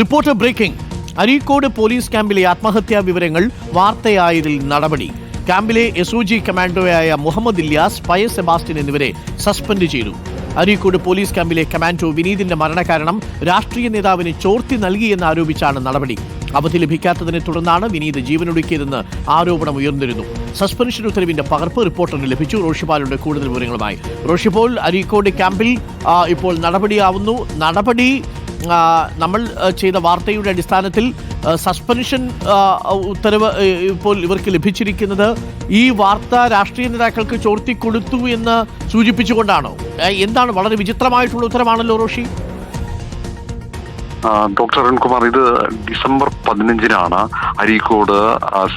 Reporter breaking. Areekode police ക്യാമ്പിലെ ആത്മഹത്യാ വിവരങ്ങൾ വാർത്തയായതിൽ നടപടി. ക്യാമ്പിലെ എസ് ഒ ജി കമാൻഡോയായ മുഹമ്മദ് ഇല്യാസ് പയ സെബാസ്റ്റ്യൻ എന്നിവരെ സസ്പെൻഡ് ചെയ്തു. അരീക്കോട് പോലീസ് ക്യാമ്പിലെ കമാൻഡോ വിനീതിന്റെ മരണകാരണം രാഷ്ട്രീയ നേതാവിന് ചോർത്തി നൽകിയെന്ന് ആരോപിച്ചാണ് നടപടി. അവധി ലഭിക്കാത്തതിനെ തുടർന്നാണ് വിനീത് ജീവനൊടുക്കിയതെന്ന് ആരോപണം ഉയർന്നിരുന്നു. സസ്പെൻഷൻ ഉത്തരവിന്റെ പകർപ്പ് റിപ്പോർട്ടറിന് ലഭിച്ചു. റോഷിപാലുടെ കൂടുതൽ വിവരങ്ങളുമായി. റോഷിപോൾ അരീക്കോട് ക്യാമ്പിൽ ഇപ്പോൾ നടപടിയാവുന്നു. നടപടി നമ്മൾ ചെയ്ത വാർത്തയുടെ അടിസ്ഥാനത്തിൽ സസ്പെൻഷൻ ഉത്തരവ് ഇപ്പോൾ ഇവർക്ക് ലഭിച്ചിരിക്കുന്നത് ഈ വാർത്ത രാഷ്ട്രീയ നേതാക്കൾക്ക് ചോർത്തി കൊടുത്തു എന്ന് സൂചിപ്പിച്ചുകൊണ്ടാണോ? എന്താണ് വളരെ വിചിത്രമായിട്ടുള്ള ഉത്തരമാണല്ലോ റോഷി? ഡോക്ടർ അരുൺകുമാർ ഇത് ഡിസംബർ പതിനഞ്ചിനാണ് അരീക്കോട്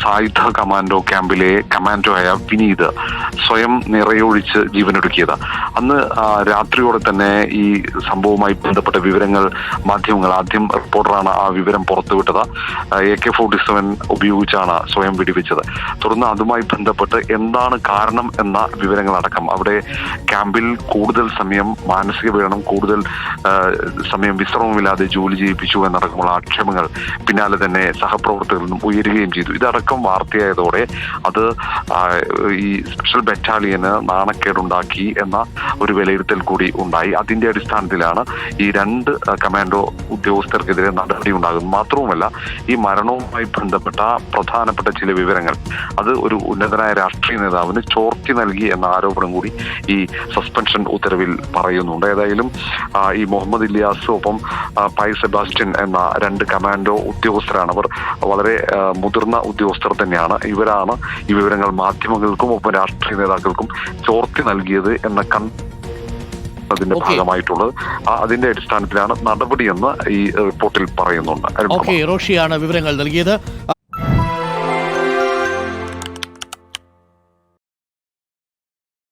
സായുധ കമാൻഡോ ക്യാമ്പിലെ കമാൻഡോ ആയ വിനീത് സ്വയം നിറയൊഴിച്ച് ജീവനൊടുക്കിയത്. അന്ന് രാത്രിയോടെ തന്നെ ഈ സംഭവവുമായി ബന്ധപ്പെട്ട വിവരങ്ങൾ മാധ്യമങ്ങൾ ആദ്യം റിപ്പോർട്ടറാണ് ആ വിവരം പുറത്തുവിട്ടത്. എ കെ ഫോർട്ടി സെവൻ ഉപയോഗിച്ചാണ് സ്വയം വെടിവെച്ചത്. തുടർന്ന് അതുമായി ബന്ധപ്പെട്ട് എന്താണ് കാരണം എന്ന വിവരങ്ങളടക്കം അവിടെ ക്യാമ്പിൽ കൂടുതൽ സമയം മാനസിക പീഡനം കൂടുതൽ സമയം വിശ്രമമില്ലാതെ ജോലി ചെയ്യിപ്പിച്ചു എന്നടക്കമുള്ള ആക്ഷേപങ്ങൾ പിന്നാലെ തന്നെ സഹപ്രവർത്തകരിൽ നിന്നും ഉയരുകയും ചെയ്തു. ഇതടക്കം വാർത്തയായതോടെ അത് ഈ സ്പെഷ്യൽ ബറ്റാലിയന് നാണക്കേടുണ്ടാക്കി എന്ന ഒരു വിലയിരുത്തൽ കൂടി ഉണ്ടായി. അതിന്റെ അടിസ്ഥാനത്തിലാണ് ഈ രണ്ട് കമാൻഡോ ഉദ്യോഗസ്ഥർക്കെതിരെ നടപടി ഉണ്ടാകുന്നത്. മാത്രവുമല്ല ഈ മരണവുമായി ബന്ധപ്പെട്ട പ്രധാനപ്പെട്ട ചില വിവരങ്ങൾ. അത് ഒരു ഉന്നതനായ രാഷ്ട്രീയ നേതാവിന് ചോർത്തി നൽകി എന്ന ആരോപണം കൂടി ഈ സസ്പെൻഷൻ ഉത്തരവിൽ പറയുന്നുണ്ട്. ഏതായാലും ഈ മുഹമ്മദ് ഇല്യാസ് ഒപ്പം പൈസ സെബാസ്റ്റ്യൻ എന്ന രണ്ട് കമാൻഡോ ഉദ്യോഗസ്ഥരാണ് അവർ. വളരെ മുതിർന്ന ഉദ്യോഗസ്ഥർ തന്നെയാണ്. ഇവരാണ് ഈ വിവരങ്ങൾ മാധ്യമങ്ങൾക്കും ഒപ്പം രാഷ്ട്രീയ നേതാക്കൾക്കും ചോർത്തി നൽകിയത് എന്ന കൺ അതിന്റെ. ഭാഗമായിട്ടുള്ളത്. അതിന്റെ അടിസ്ഥാനത്തിലാണ് നടപടിയെന്ന് ഈ റിപ്പോർട്ടിൽ പറയുന്നുണ്ട്. റോഷിയാണ് വിവരങ്ങൾ നൽകിയത്.